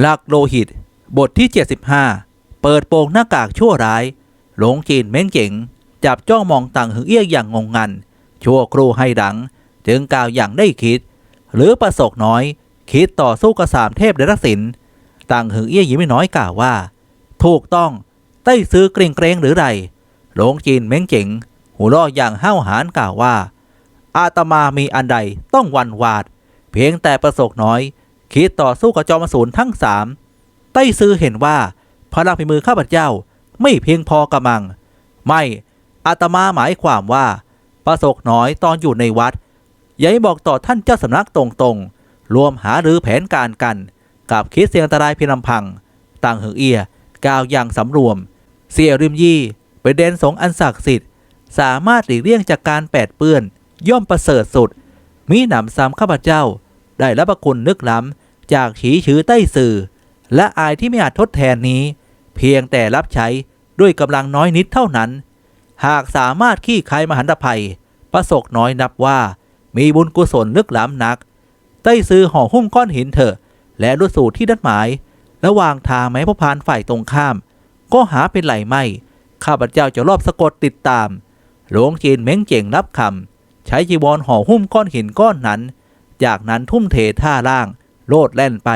หลักโลหิต บทที่ 75 เปิดโปงหน้ากากชั่วร้าย หลงจีนเม้งเจ๋ง จับจ้องมองต่างหึงเอี้ยอย่างงงงัน ชั่วครูให้ดัง จึงกล่าวอย่างได้คิด หรือประสกน้อย คิดต่อสู้กับสามเทพเดรัจศิลป์ต่างหึงเอี้ยยิ้มไม่น้อยกล่าวว่า ถูกต้องใต้ซื้อเกรงเกรงหรือไรหลงจีนเม้งเจ๋งหัวเราะอย่างห้าวหาญกล่าวว่า อาตมามีอันใดต้องวันวาด เพียงแต่ประสกน้อย คิดต่อสู้กับจอมอสูรทั้งสามไต้ซื้อเห็นว่าพลังฝีมือข้าพเจ้าไม่เพียงพอกำมัง ไม่อาตมาหมายความว่าประสกน้อยตอนอยู่ในวัดยาให้บอกต่อท่านเจ้าสำนักตรงๆ รวมหาหรือแผนการกัน กับคิดเสียงอันตรายเพียงลำพัง ต่างหึงเอียกล่าวอย่างสำรวม เสียริมยี่เป็นเดนสงอันศักดิ์สิทธิ์ สามารถหลีกเลี่ยงจากการแปดเปื้อน ย่อมประเสริฐสุด มีหนำซ้ำข้าพเจ้า ได้รับพระคุณนึกล้ำ จากฉีชื้อใต้สื่อ และอายที่ไม่อาจทดแทนนี้ เพียงแต่รับใช้ด้วยกำลังน้อยนิดเท่านั้น หากสามารถขี้คายมหันตภัย ประสกน้อยนับว่า มีบุญกุศลลึกล้ำนัก ใต้ซื้อห่อหุ้มก้อนหินเถอะ และรุดสู่ที่นัดหมาย ระหว่างทางแม้พระพานฝ่ายตรงข้าม ก็หาเป็นไหลไม่ ข้าพเจ้าจะรอบสะกดติดตาม หลวงจีนเม้งเจ๋งรับคำใช้จีวรห่อหุ้มก้อนหินก้อนนั้น จากนั้นทุ่มเทท่าล่าง โลดแล่นไป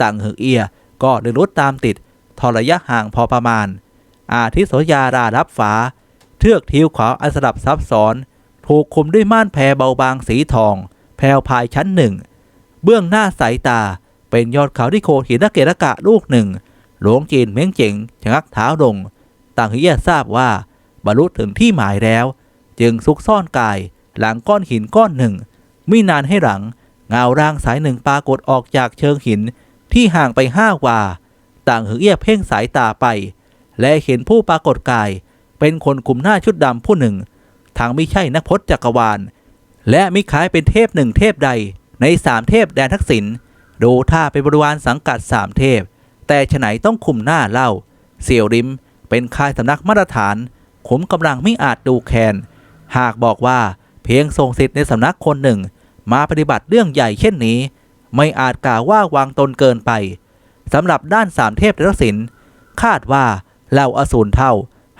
ต่างหึกเอียก็เดินรถตามติด ทอระยะห่างพอประมาณ อาทิตย์โสยารารับฟ้าเทือกทิวขาวอันสลับซับซ้อน ถูกคุมด้วยม่านแพรเบาบางสีทอง แพรวพายชั้นหนึ่ง เบื้องหน้าสายตาเป็นยอดเขาที่โคดหินระเกะระกะลูกหนึ่ง หลวงจีนเม้งเจ๋งชะงักเท้าลง ต่างเฮียทราบว่าบรรลุถึงที่หมายแล้ว จึงซุกซ่อนกายหลังก้อนหินก้อนหนึ่ง ไม่นานให้หลัง เงาร่างสายหนึ่งปรากฏออกจากเชิงหินที่ห่างไปห้าวา ต่างหือเอี้ยเพ่งสายตาไป และเห็นผู้ปรากฏกาย เป็นคนกลุ่มหน้าชุดดำผู้หนึ่ง ทางไม่ใช่นักพจน์จักรวาล และมิคล้ายเป็นเทพหนึ่งเทพใดในสามเทพแดนทักษิณดูท่าเป็นบริวารสังกัดสามเทพ แต่ฉไหนต้องคุมหน้าเล่า เสี่ยวริมเป็นค่ายสำนักมาตรฐานขุมกำลังไม่อาจดูแคลนหากบอกว่าเพียงทรงสิทธิ์ในสำนักคนหนึ่ง มาปฏิบัติเรื่องใหญ่เช่นนี้ ไม่อาจกล่าวว่าวางตนเกินไปสำหรับด้านสามเทพทักษิณคาดว่าเหล่าอสูรเท่า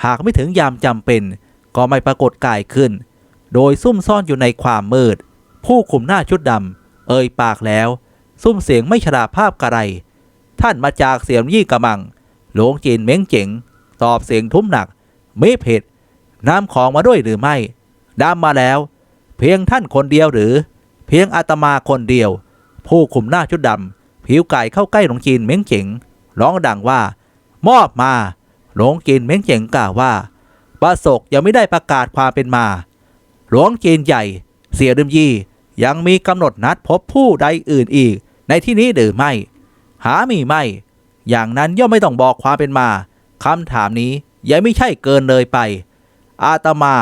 หากไม่ถึงยามจำเป็น ก็ไม่ปรากฏกายขึ้น โดยซุ่มซ่อนอยู่ในความมืด ผู้คุมหน้าชุดดำเอ่ยปากแล้ว ซุ่มเสียงไม่ฉลาภาพกระไร ท่านมาจากเสียงยี่กระมัง หลวงจีนเม้งเจ๋ง ตอบเสียงทุ้มหนัก ไม่เผ็ดน้ำของมาด้วยหรือไม่ดำมาแล้ว เพียงท่านคนเดียวหรือ พียงอาตมาคนเดียว ผู้คุมหน้าชุดดำผิวไก่เข้าใกล้หลวงจีนเม้งเจ๋งร้องดังว่า มอบมาหลวงจีนเม้งเจ๋งกล่าวว่าประสกยังไม่ได้ประกาศความเป็นมา หลวงจีนใหญ่ เสียริมยี่ยังมีกำหนดนัดพบผู้ใดอื่นอีก ในที่นี้หรือไม่ หามีไม่ อย่างนั้นย่อมไม่ต้องบอกความเป็นมาคำถามนี้ยังไม่ใช่เกินเลยไป อาตมา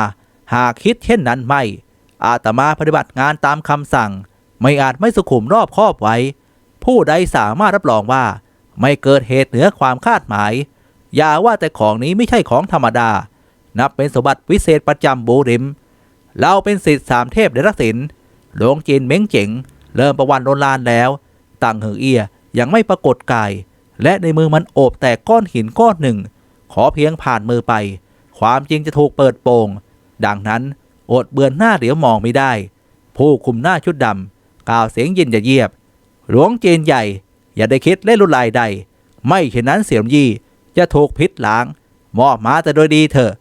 หากคิดเช่นนั้นไม่ อาตมาปฏิบัติงานตามคำสั่ง ไม่อาจไม่สุขุมรอบคอบไว้ ผู้ใดสามารถรับรองว่า ไม่เกิดเหตุเหนือความคาดหมาย อย่าว่าแต่ของนี้ไม่ใช่ของธรรมดา นับเป็นสมบัติวิเศษประจำบูริม เราเป็นสิทธิสามเทพเดรัจศิลป์หลวงจีนเม้งเจ๋ง เริ่มประวันโนลานแล้วต่างหือเอียยังไม่ปรากฏกาย และในมือมันโอบแต่ก้อนหินก้อนหนึ่ง ขอเพียงผ่านมือไป ความจริงจะถูกเปิดโปง ดังนั้น อดเบือนหน้าเดี๋ยวมองไม่ได้ ผู้คุมหน้าชุดดำกล่าวเสียงเยินจะเยียบ หลวงเจนใหญ่ อย่าได้คิดเล่นลุลายใด ไม่เช่นนั้นเสี่ยมยี่จะถูกพิษล้าง มอบมาแต่โดยดีเถอะ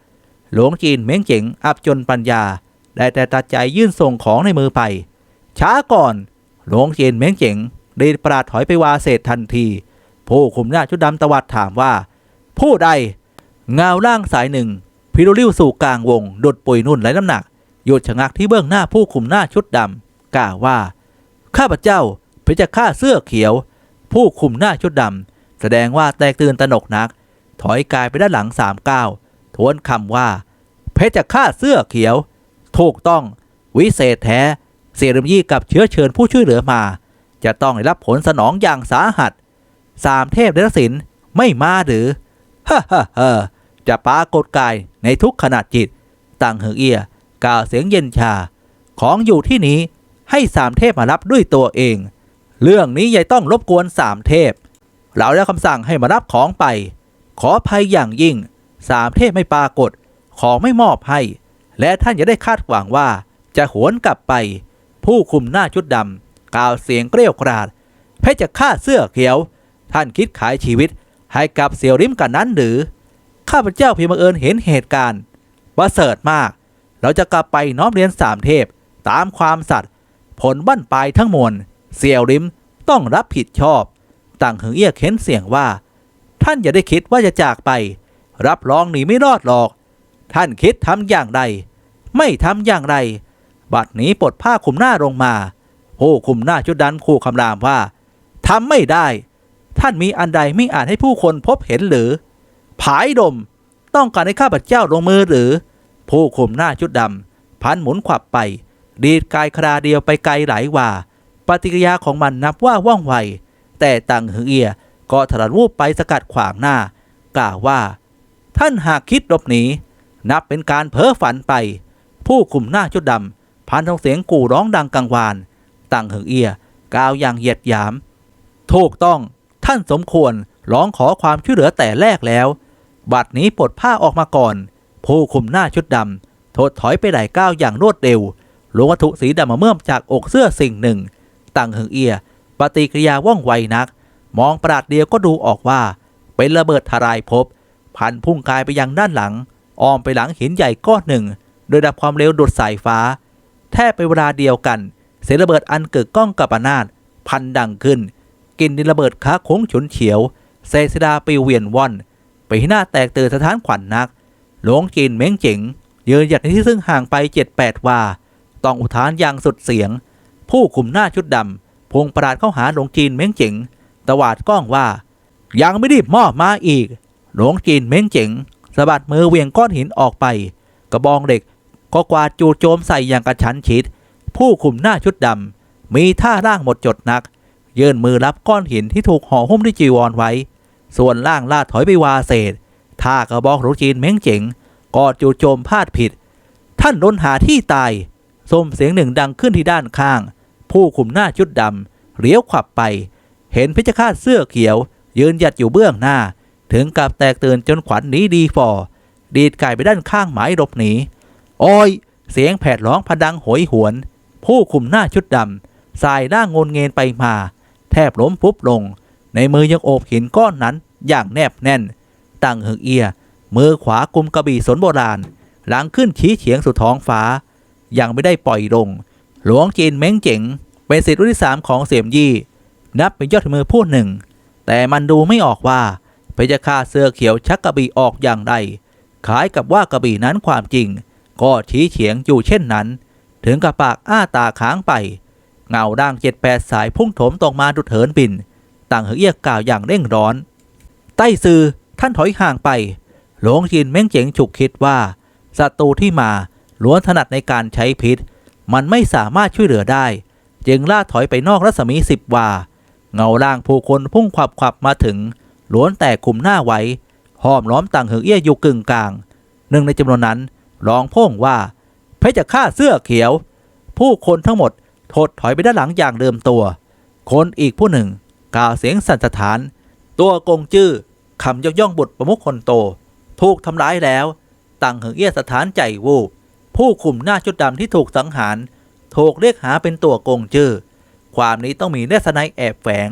หลวงจีนเม้งเจ๋งอับจนปัญญา ได้แต่ตัดใจยื่นส่งของในมือไป ช้าก่อน หลวงจีนเม้งเจ๋งรีบปราดถอยไปวาเศษทันที ผู้คุมหน้าชุดดำตวัดถามว่า ผู้ใดเงาล่างสายหนึ่งพิรุลิ้วสู่กลางวงดุดปุยนุ่นไร้น้ำหนัก หยุดชะงักที่เบื้องหน้าผู้คุมหน้าชุดดำกล่าวว่า ข้าพเจ้าเพชรฆาเสื้อเขียว ผู้คุมหน้าชุดดำแสดงว่าแตกตื่นตนกนัก ถอยกายไปด้านหลังสามก้าวทวนคำว่า เพชรฆาเสื้อเขียว ถูกต้อง วิเศษแท้ เสียรมยี่กับเชื้อเชิญผู้ช่วยเหลือมา จะต้องได้รับผลสนองอย่างสาหัส สามเทพเดรัจศิลป์ไม่มาหรือฮ่าฮ่าฮ่าจะปรากฏกายในทุกขณะจิต ต่างเหือเอีย กล่าวเสียงเย็นชา ของอยู่ที่นี้ให้สามเทพมารับด้วยตัวเอง เรื่องนี้ยายต้องรบกวนสามเทพ เราได้คำสั่งให้มารับของไป ขอภัยอย่างยิ่ง สามเทพไม่ปรากฏ ของไม่มอบให้ และท่านอย่าได้คาดหวังว่า จะหวนกลับไป ผู้คุมหน้าชุดดำกล่าวเสียงเกลียวกราด เพชรจะฆ่าเสื้อเขียว ท่านคิดขายชีวิตให้กับเสี่ยวริมกันนั้นหรือ ข้าพเจ้าเพียงบังเอิญเห็นเหตุการณ์ประเสริฐมาก เราจะกลับไปน้อมเรียนสามเทพ ตามความสัตย์ผลบั้นปลายทั้งมวลเสี่ยวริมต้องรับผิดชอบ ต่างหึงเอี้ยเค้นเสียงว่า ท่านอย่าได้คิดว่าจะจากไป รับรองหนีไม่รอดหรอก ท่านคิดทำอย่างไรไม่ทำอย่างไร บัดนี้ปลดผ้าคลุมหน้าลงมาผู้คุมหน้าชุดดันคู่คำรามว่าทำไม่ได้ ท่านมีอันใดไม่อาจให้ผู้คนพบเห็นหรือ ผายดม ต้องการให้ข้าพเจ้าลงมือหรือ ผู้คุมหน้าชุดดำพันหมุนขวับไป ดีดกายคราเดียวไปไกลหลายว่า ปฏิกิริยาของมันนับว่าว่องไว แต่ตังหึงเอียก็ถลันวูบไปสกัดขวางหน้า กล่าวว่า ท่านหากคิดหลบหนีนับเป็นการเพ้อฝันไป ผู้คุมหน้าชุดดำพันทองเสียงกู่ร้องดังกังวานตังหึงเอียกล่าวอย่างเหยียดหยาม ถูกต้องท่านสมควรร้องขอความช่วยเหลือแต่แรกแล้ว บัดนี้ปลดผ้าออกมาก่อน ผู้คุมหน้าชุดดำถดถอยไปหลายก้าวอย่างรวดเร็วลวงวัตถุสีดำมาเมื่อมจากอกเสื้อสิ่งหนึ่งตังหึงเอีย ปฏิกิริยาว่องไวนัก มองประหลาดเดียวก็ดูออกว่า เป็นระเบิดทลายภพพันพุ่งกายไปยังด้านหลัง อ้อมไปหลังหินใหญ่ก้อนหนึ่ง โดยดับความเร็วดุดสายฟ้า แทบเป็นเวลาเดียวกัน เสียงระเบิดอันเกิดก้องกับอนาถพันดังขึ้น กินดินระเบิดค้าโค้งฉุนเฉียวเซซดาปิวเวียนว่อน ไปที่หน้าแตกตื่นสถานขวัญนนัก หลวงจีนเม้งเจ๋งยืนหยัดในที่ซึ่งห่างไปเจ็ดแปดวา ต้องอุทานอย่างสุดเสียง ผู้คุมหน้าชุดดำพงประหลาดเข้าหาหลวงจีนเม้งเจ๋งตวาดก้องว่า ยังไม่รีบมอบมาอีก หลวงจีนเม้งเจ๋งสะบัดมือเวียงก้อนหินออกไป กระบองเหล็กก็กวาดจูโจมใส่อย่างกระชั้นชิด ผู้คุมหน้าชุดดำมีท่าร่างหมดจดนัก ยื่นมือรับก้อนหินที่ถูกห่อหุ้มด้วยจีวรไว้ ส่วนล่างลาดถอยไปวาเศษ ท่ากระบอกหลวงจีนเม้งเจ๋งก็จู่โจมพลาดผิด ท่านโดนหาที่ตายส้มเสียงหนึ่งดังขึ้นที่ด้านข้าง ผู้คุมหน้าชุดดำเลี้ยวขวับไป เห็นพิจฆาตเสื้อเขียว ยืนหยัดอยู่เบื้องหน้า ถึงกับแตกตื่นจนขวัญหนีดีฟอดีดไก่ไปด้านข้างหมายหลบหนีโอ้ย เสียงแผดร้องพดังโหยหวน ผู้คุมหน้าชุดดำสายร่างงนเงินไปมา แทบล้มฟุบลง ในมือยังโอบหินก้อนนั้นอย่างแนบแน่น ตั้งหึงเอีย มือขวากุมกระบี่สนโบราณ หลังขึ้นชี้เฉียงสู่ท้องฟ้า ยังไม่ได้ปล่อยลง หลวงจีนเม้งเจ๋ง เป็นศิษย์รุ่นที่สามของเสียมยี่ นับเป็นยอดมือผู้หนึ่ง แต่มันดูไม่ออกว่าพระเจ้าข้าเสื้อเขียวชักกระบี่ออกอย่างไรคล้ายกับว่ากระบี่นั้นความจริง ก็ชี้เฉียงอยู่เช่นนั้น ถึงกับปากอ้าตาค้างไป เงาด่างเจ็ดแปดสายพุ่งโถมตรงมาดุดเหินบิน ต่างเฮียกล่าวอย่างเร่งร้อน ใต้ซือ ท่านถอยห่างไป หลวงจีนเม้งเจ๋งฉุกคิดว่าศัตรูที่มาล้วนถนัดในการใช้พิษ มันไม่สามารถช่วยเหลือได้ จึงล่าถอยไปนอกรัศมีสิบวา เงาร่างผู้คนพุ่งขวับขวับมาถึงล้วนแต่คุมหน้าไว้ห้อมล้อมต่างเหือเอี้ยอยู่กึ่งกลาง หนึ่งในจำนวนนั้นร้องพ่งว่า เพชรจะฆ่าเสื้อเขียว ผู้คนทั้งหมดถดถอยไปด้านหลังอย่างเดิมตัว คนอีกผู้หนึ่ง กล่าวเสียงสั่นสะท้าน ตัวกงจื้อ คำย่องย่องบุตรประมุขคนโต ถูกทำร้ายแล้ว ตังเหิงเอี้ยสถานใจวูบผู้คุมหน้าชุดดำที่ถูกสังหาร ถูกเรียกหาเป็นตัวกงจื้อความนี้ต้องมีเนสไนแอบแฝง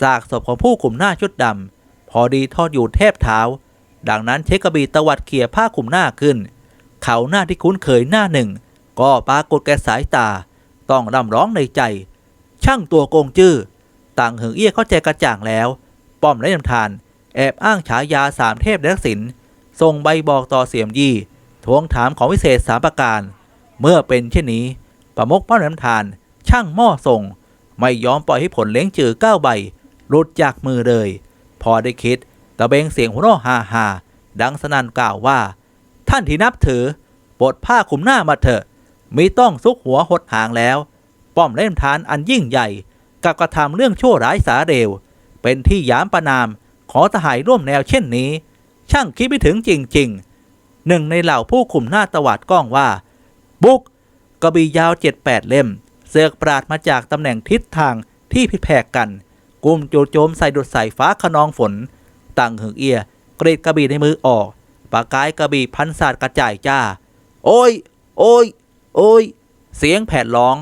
ซากศพของผู้คุมหน้าชุดดำพอดีทอดอยู่แทบเท้า ดังนั้นเชคกระบีตวัดเขี่ยผ้าคุมหน้าขึ้น เขาหน้าที่คุ้นเคยหน้าหนึ่ง ก็ปรากฏแก่สายตา ต้องร่ำร้องในใจ ช่างตัวโกงจื้อต่างเหิงเอี้ยเข้าใจกระจ่างแล้ว ป้อมและยำทาน แอบอ้างฉายาสามเทพนักศิลป์ส่งใบบอกต่อเสียมยี่ทวงถามของวิเศษสามประการ เมื่อเป็นเช่นนี้ประมกป้อมและยำทาน ช่างหม้อส่ง ไม่ยอมปล่อยให้ผลเลี้ยงจือเก้าใบหลุดจากมือเลย พอได้คิดตะเบงเสียงหัวเราะฮาฮาดังสนั่นกล่าวว่า ท่านที่นับถือปลดผ้าคลุมหน้ามาเถอะมีต้องซุกหัวหดหางแล้ว ป้อมเล่นทานอันยิ่งใหญ่ กับกระทำเรื่องชั่วร้ายสาเร็ว เป็นที่ยามประนาม ขอทหายร่วมแนวเช่นนี้ ช่างคิดไม่ถึงจริงๆ หนึ่งในเหล่าผู้คุมหน้าตวาดกล้องว่า บุกกระบี่ยาวเจ็ดแปดเล่ม เสือกปราดมาจากตำแหน่งทิศทางที่ผิดแผกกันกุมจู่โจมใส่ดุดใส่ฟ้าขนองฝนตั้งหึงเอียกรีดกระบี่ในมือออกปากกายกระบี่พันศาสตร์กระจายจ้า โอ้ย โอ้ย โอ้ย เสียงแผดร้อง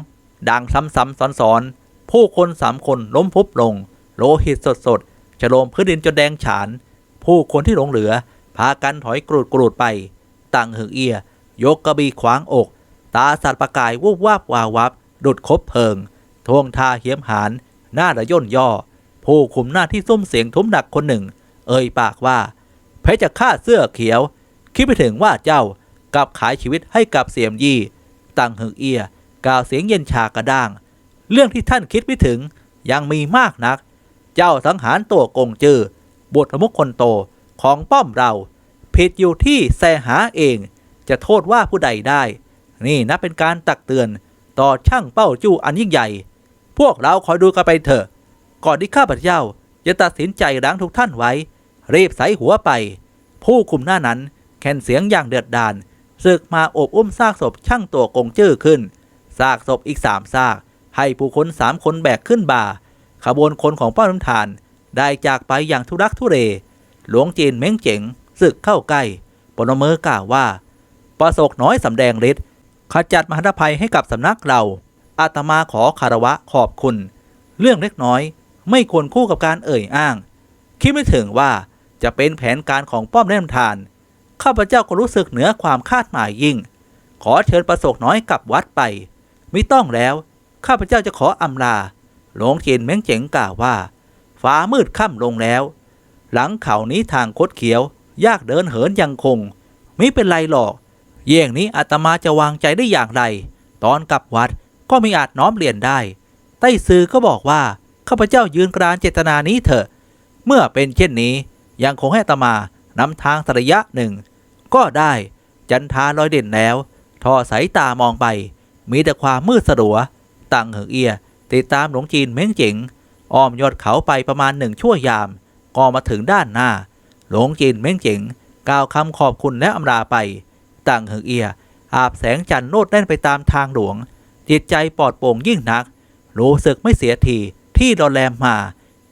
ดังซ้ำๆซ้อนๆ ผู้คนสามคนล้มพุบลง โลหิตสดๆ จะโลมพื้นดินจนแดงฉาน ผู้คนที่หลงเหลือ พากันถอยกรูดกรูดไป ตั้งหึงเอีย ยกกระบี่ขวางอก ตาสัตว์ประกายวูบวาบวาวับ ดุดคบเพลิง ทวงท่าเหี้ยมหาน หน้าระย่นย่อ ผู้คุมหน้าที่ซุ้มเสียงทุ้มหนักคนหนึ่ง เอ่ยปากว่าเพชรจะฆ่าเสื้อเขียว คิดไปถึงว่าเจ้ากลับขายชีวิตให้กับเสียมยี่ตั้งหึงเอีย กล่าวเสียงเย็นชากระด้าง เรื่องที่ท่านคิดไม่ถึงยังมีมากนัก เจ้าสังหารตัวกงจือบุตรมุขคนโตของป้อมเรา ผิดอยู่ที่แสหาเอง จะโทษว่าผู้ใดได้ นี่นะเป็นการตักเตือนต่อช่างเป้าจู้อันยิ่งใหญ่ พวกเราคอยดูกันไปเถอะ ก่อนที่ข้าพเจ้าจะตัดสินใจรั้งทุกท่านไว้ รีบใส่หัวไป ผู้คุมหน้านั้นแคนเสียงอย่างเดือดดาลศึกมาโอบอุ้มซากศพช่างตัวกงจื้อขึ้นซากศพอีกสามซาก ให้ผู้คนสามคนแบกขึ้นบ่า ขบวนคนของป้าน้ำทาน ได้จากไปอย่างทุรักทุเลหลวงจีนเม้งเจ๋งศึกเข้าใกล้ปนมือกล่าวว่า ประสกน้อยสำแดงฤทธิ์ขจัดมหันตภัยให้กับสำนักเรา อาตมาขอคารวะขอบคุณ เรื่องเล็กน้อย ไม่ควรคู่กับการเอ่ยอ้าง คิดไม่ถึงว่าจะเป็นแผนการของป้อมเล่มทาน ข้าพเจ้าก็รู้สึกเหนือความคาดหมายยิ่ง ขอเชิญประสกน้อยกลับวัดไป ไม่ต้องแล้ว ข้าพเจ้าจะขออำลา หลวงจียนเม้งเจ๋งกล่าวว่า ฟ้ามืดค่ำลงแล้ว หลังเขานี้ทางคดเขียว ยากเดินเหินยังคง ไม่เป็นไรหรอก เยี่ยงนี้อาตมาจะวางใจได้อย่างไร ตอนกลับวัดก็ไม่อาจน้อมเรียนได้ ใต้ซือก็บอกว่าข้าพเจ้ายืนกรานเจตนานี้เถอะ เมื่อเป็นเช่นนี้ยังคงให้อาตมานำทางสระยะหนึ่ง ก็ได้จันทาลอยเด่นแล้ว ทอสายตามองไป มีแต่ความมืดสลัว ตั้งเหิงเอีย ติดตามหลวงจีนเม้งเจ๋งอ้อมยอดเขาไปประมาณหนึ่งชั่วยาม ก็มาถึงด้านหน้า หลวงจีนเม้งเจ๋งกล่าวคำขอบคุณและอำลาไปตั้งเหิงเอีย อาบแสงจันทร์โนดแน่นไปตามทางหลวง จิตใจปลอดโปร่งยิ่งนัก รู้สึกไม่เสียทีที่ดอแลมมา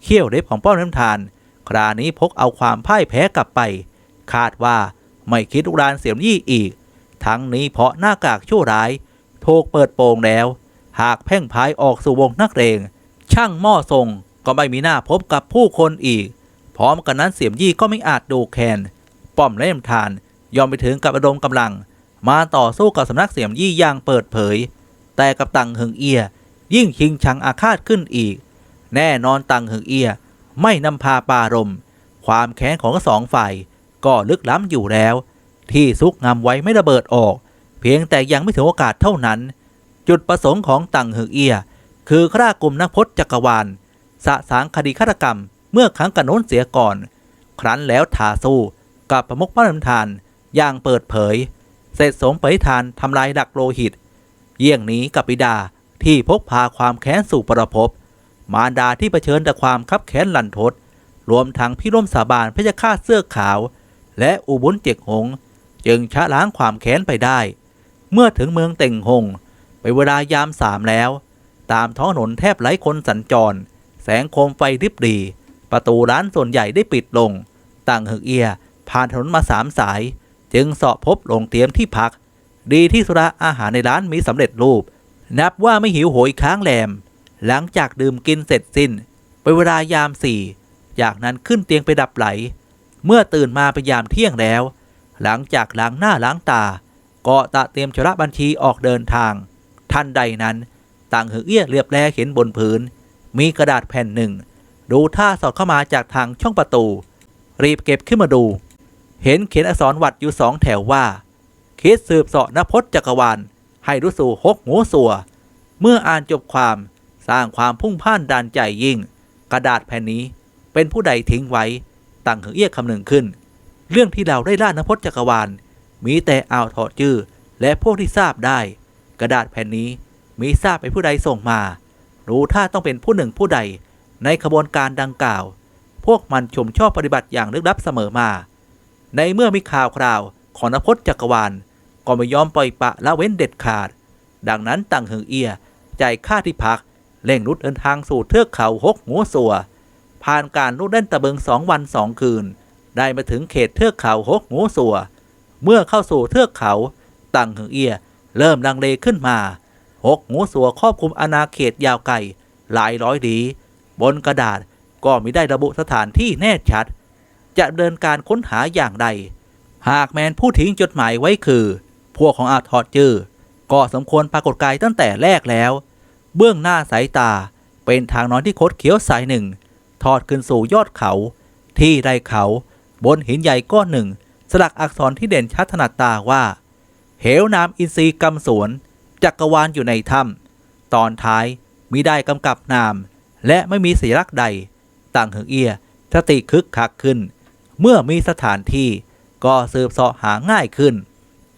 เขี้ยวเล็บของป้อมน้ำทาน คราวนี้พกเอาความพ่ายแพ้กลับไป คาดว่าไม่คิดลุรานเสียมยี่อีก ทั้งนี้เพราะหน้ากากชั่วร้าย ถูกเปิดโปงแล้ว หากแพ่งพายออกสู่วงนักเรง ช่างหม้อทรงก็ไม่มีหน้าพบกับผู้คนอีก พร้อมกันนั้นเสียมยี่ก็ไม่อาจดูแคลนป้อมเล่มทานยอมไปถึงกับระดมกำลัง มาต่อสู้กับสำนักเสียมยี่อย่างเปิดเผย แต่กับตังหึงเอีย ยิ่งชิงชังอาฆาตขึ้นอีก แน่นอนตังหึงเอีย ไม่นำพาปารม ความแค้นของทั้งสองฝ่าย ก็ลึกล้ำอยู่แล้ว ที่ซุกงำไว้ไม่ระเบิดออก เพียงแต่ยังไม่ถึงโอกาสเท่านั้น จุดประสงค์ของตังหึงเอีย คือฆรากลุ่มนักพจน์จักรวาล สะสางคดีฆาตกรรมเมื่อครั้งกันโน้นเสียก่อน ครั้นแล้วทาสู้กับประมุขพระนำทานอย่างเปิดเผย เสร็จสมปริธานทำลายดักโลหิต เยี่ยงนี้กับปิดาที่พกพาความแค้นสู่ประภพมารดาที่เผชิญแต่ความคับแค้นลันทด รวมทั้งพี่ร่วมสาบานพระยาฆ่าเสื้อขาว และอุบุญเจกหง จึงชะล้างความแค้นไปได้ เมื่อถึงเมืองเต่งหง ไปนเวลายามสามแล้ว ตามท้องถนนแทบไร้คนสัญจร แสงโคมไฟริบดีประตูร้านส่วนใหญ่ได้ปิดลง ต่างหึกเอีย ผ่านถนนมาสามสาย จึงเสาะพบโรงเตรียมที่พัก ดีที่สุระอาหารในร้านมีสำเร็จรูป นับว่าไม่หิวโหยค้างแรม หลังจากดื่มกินเสร็จสิ้นเป็นเวลายามสี่จากนั้นขึ้นเตียงไปดับไหล เมื่อตื่นมาเป็นยามเที่ยงแล้ว หลังจากล้างหน้าล้างตา ก็ตะเตรียมชำระบัญชีออกเดินทาง ทันใดนั้น ต่างหือเอี้ยเรียบแลเห็นบนพื้น มีกระดาษแผ่นหนึ่ง ดูท่าสอดเข้ามาจากทางช่องประตู รีบเก็บขึ้นมาดู เห็นเขียนอักษรวัดอยู่สองแถวว่า คิดสืบเสาะนพจน์จักรวาลให้รู้สู่หกหูสัว เมื่ออ่านจบความสร้างความพุ่งพ่านดานใจยิ่ง กระดาษแผ่นนี้เป็นผู้ใดทิ้งไว้ตั้งหือเอี้ยคำหนึ่งขึ้น เรื่องที่เราได้ล่านพจน์จักรวาลมีแต่อ่าวถาะจื้อและพวกที่ทราบได้ กระดาษแผ่นนี้มีทราบเป็นผู้ใดส่งมา รู้ถ้าต้องเป็นผู้หนึ่งผู้ใดในขบวนการดังกล่าว พวกมันชมชอบปฏิบัติอย่างลึกลับเสมอมา ในเมื่อมีข่าวคราวของนพจน์จักรวาล ก็ไม่ยอมปล่อยปะละเว้นเด็ดขาด ดังนั้นตังหึงเอียจ่ายค่าที่พักเร่งรุดเดินทางสู่เทือกเขาหกหัวสัว ผ่านการลูดเล่นตะเบิงสองวันสองคืน ได้มาถึงเขตเทือกเขาหกงูสัว เมื่อเข้าสู่เทือกเขาตังหึงเอีย เริ่มลังเลขึ้นมาหกงูสัวครอบคลุมอาณาเขตยาวไกลหลายร้อยดี บนกระดาษก็มิได้ระบุสถานที่แน่ชัด จะเดินการค้นหาอย่างใด หากแมนผู้ทิ้งจดหมายไว้คือ พวกของอาทอดจือก็สมควรปรากฏกายตั้งแต่แรกแล้ว เบื้องหน้าสายตาเป็นทางนอนที่คดเขียวสายหนึ่ง ทอดขึ้นสู่ยอดเขา ที่ใดเขา บนหินใหญ่ก้อนหนึ่ง สลักอักษรที่เด่นชัดถนัดตาว่า เหวน้ำอินทรีย์กำสวน จักรวาลอยู่ในถ้ำตอนท้ายมิได้กำกับนาม และไม่มีสัญลักษณ์ใด ต่างหึงเอียสติคึกคักขึ้น เมื่อมีสถานที่ก็สืบเสาะหาง่ายขึ้น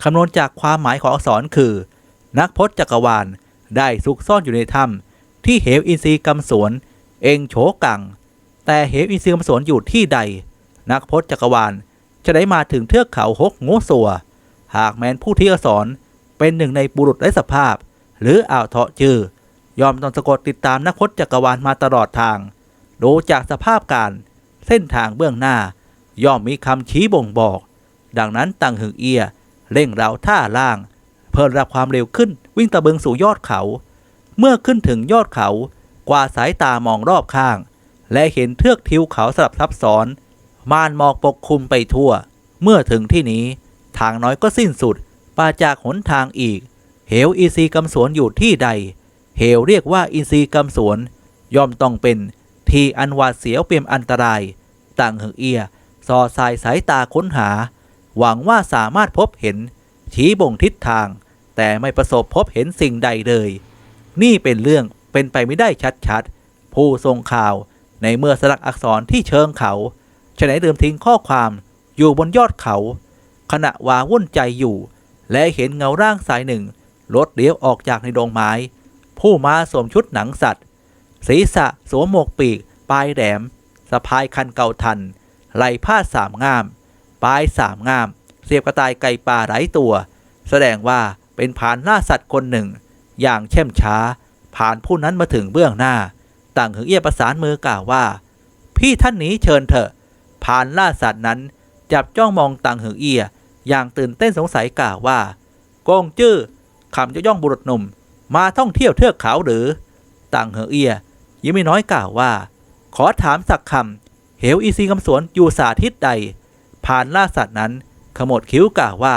คำนวณจากความหมายของอักษรคือ นักพจน์จักรวาลได้ซุกซ่อนอยู่ในถ้ำที่เหวอินทรีย์กำสวน เองโฉกัง แต่เหวอินทรีย์กำสวนอยู่ที่ใด นักพจน์จักรวาลจะได้มาถึงเทือกเขาหกโงสัว หากแม้นผู้ที่อักษรเป็นหนึ่งในบุรุษไร้สภาพ หรืออ่าวเทาะจือยอมต้องสะกดติดตามนักพจน์จักรวาลมาตลอดทาง ดูจากสภาพการ เส้นทางเบื้องหน้า ย่อมมีคำชี้บ่งบอก ดังนั้นตังหึงเอียเร่งเราท่าล่าง เพิ่มระดับความเร็วขึ้นวิ่งตะเบิงสู่ยอดเขา เมื่อขึ้นถึงยอดเขา กว่าสายตามองรอบข้าง และเห็นเทือกทิวเขาสลับซับซ้อน ม่านหมอกปกคลุมไปทั่ว เมื่อถึงที่นี้ ทางน้อยก็สิ้นสุดปาจากหนทางอีก เหวอีซีกำสวนอยู่ที่ใด เหวเรียกว่าอินทรีย์กำสวน ย่อมต้องเป็นที่อันหวาดเสียวเปี่ยมอันตราย ต่างหึงเอียสอดสายสายตาค้นหา หวังว่าสามารถพบเห็น ชี้บ่งทิศทาง แต่ไม่ประสบพบเห็นสิ่งใดเลย นี่เป็นเรื่องเป็นไปไม่ได้ชัดๆ ผู้ทรงข่าวในเมื่อสลักอักษรที่เชิงเขาฉะไหนเดิมทิ้งข้อความอยู่บนยอดเขา ขณะวาวุ่นใจอยู่ และเห็นเงาร่างสายหนึ่งรถเลี้ยวออกจากในดงไม้ ผู้มาสวมชุดหนังสัตว์ ศีรษะสวมหมวกปีก ปลายแหลมสะพายคันเก่าทัน ไหลผ้าสามงาม ปลายสามงาม เสียบกระต่ายไก่ป่าไร้ตัว แสดงว่าเป็นผานล่าสัตว์คนหนึ่ง อย่างเช่มช้า ผ่านผู้นั้นมาถึงเบื้องหน้า ต่างหึงเอียประสานมือกล่าวว่า พี่ท่านนี้เชิญเถอะผ่านล่าสัตว์นั้นจับจ้องมองต่างหึงเอีย อย่างตื่นเต้นสงสัยกล่าวว่า กงจื้อคำจะย่องบุรุษหนุ่ม มาท่องเที่ยวเทือกเขาหรือ ต่างเหอเอีย ยิ้มไม่น้อยกล่าวว่า ขอถามสักคำเหวอีซีคำสวนอยู่สาทิศใดผ่านล่าสัตว์นั้น ขมวดคิ้วกล่าวว่า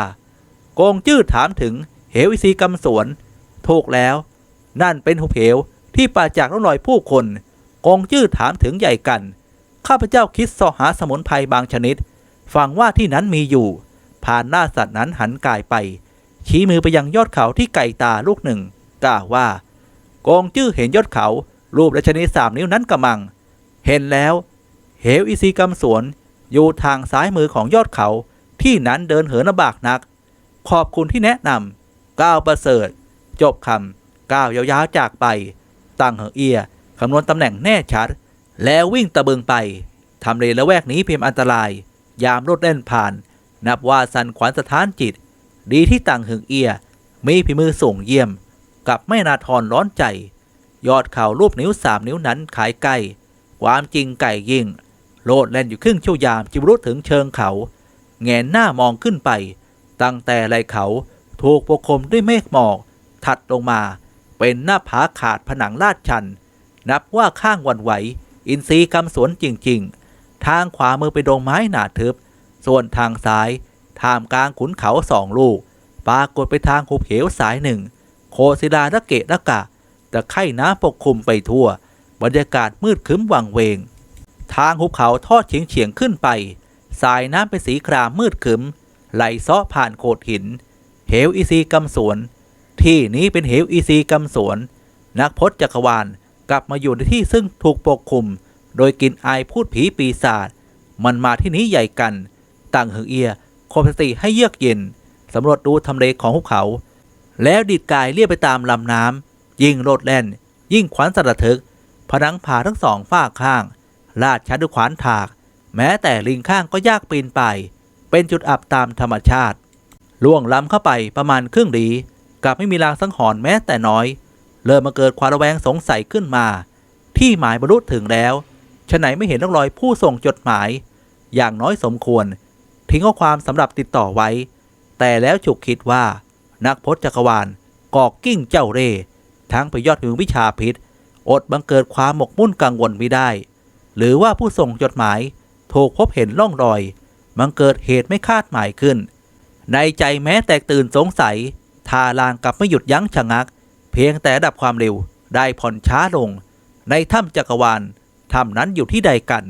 โกงจื้อถามถึงเหวอีซีกำสวนถูกแล้ว นั่นเป็นหุบเหวที่ป่าจากร่องรอยผู้คนกงจื้อถามถึงใหญ่กัน ข้าพเจ้าคิดสอหาสมุนไพรบางชนิด ฟังว่าที่นั้นมีอยู่ ผ่านหน้าสัตว์นั้นหันกายไป ชี้มือไปยังยอดเขาที่ไก่ตาลูกหนึ่ง กล่าวว่าโกงจื้อเห็นยอดเขา รูปและชนิดสามนิ้วนั้นกระมัง เห็นแล้ว เหวอีซีกำสวน อยู่ทางซ้ายมือของยอดเขา ที่นั้นเดินเหินลำบากนัก ขอบคุณที่แนะนำก้าวประเสริฐ จบคำก้าวยาวๆจากไป ตั้งเหอเอียคำนวณตำแหน่งแน่ชัด แล้ววิ่งตะเบิงไปทำเลละแวกนี้เพียงอันตราย ยามรถเล่นผ่าน นับว่าสันขวัญสถานจิต ดีที่ต่างหึงเอีย มีฝีมือส่งเยี่ยม กับแม่นาทรร้อนใจ ยอดเขารูปนิ้วสามนิ้วนั้นขายไก่ความจริงไก่ยิงโลดแล่นอยู่ครึ่งชั่วยามจิบรุษถึงเชิงเขา แงนหน้ามองขึ้นไป ตั้งแต่ไหลเขาถูกปกคลุมด้วยเมฆหมอก ถัดลงมา เป็นหน้าผาขาดผนังลาดชัน นับว่าข้างวันไหว อินทรีย์คำสวนจริง ๆ ทางขวามือไปดงไม้หนาทึบ ส่วนทางซ้ายท่ามกลางขุนเขาสองลูก ปรากฏไปทางหุบเหวสายหนึ่ง โคศิลาระเกะระกะตะไคร่น้ำปกคลุมไปทั่ว บรรยากาศมืดคึ้มวังเวง ทางหุบเขาทอดเฉียงเฉียงขึ้นไป สายน้ำเป็นสีครามมืดคึ้ม ไหลซาะผ่านโขดหิน เหวอีซีกำสวน ที่นี้เป็นเหวอีซีกำสวน นักพจน์จักรวาลกลับมาอยู่ในที่ซึ่งถูกปกคลุม โดยกินอายพูดผีปีศาจมันมาที่นี้ใหญ่กัน ต่างหึงเอียคมสติให้เยือกเย็นสำรวจดูทำเลของหุบเขา แล้วดีดกายเลียบไปตามลำน้ำยิ่งโลดแล่น ยิ่งขวัญสะระทึก ผนังผาทั้งสองฝ้าข้าง ลาดชันด้วยขวานถาก แม้แต่ลิงข้างก็ยากปีนไป เป็นจุดอับตามธรรมชาติ ล่วงล้ำเข้าไปประมาณครึ่งดีกลับไม่มีรางสังหรณ์แม้แต่น้อย เริ่มมาเกิดความระแวงสงสัยขึ้นมา ที่หมายบรรลุถึงแล้วฉะไหนไม่เห็นร่องรอยผู้ส่งจดหมาย อย่างน้อยสมควร ทิ้งข้อความสำหรับติดต่อไว้ แต่แล้วฉุกคิดว่า นักพจน์จักรวาลกอกกิ้งเจ้าเร่ทั้งไปยอดถึงวิชาพิษ อดบังเกิดความหมกมุ่นกังวลไม่ได้ หรือว่าผู้ส่งจดหมายถูกพบเห็นร่องรอย บังเกิดเหตุไม่คาดหมายขึ้น ในใจแม้แตกตื่นสงสัย ทาลางกลับไม่หยุดยั้งชะงัก เพียงแต่ดับความเร็วได้ผ่อนช้าลง ในถ้ำจักรวาลถ้ำนั้นอยู่ที่ใดกัน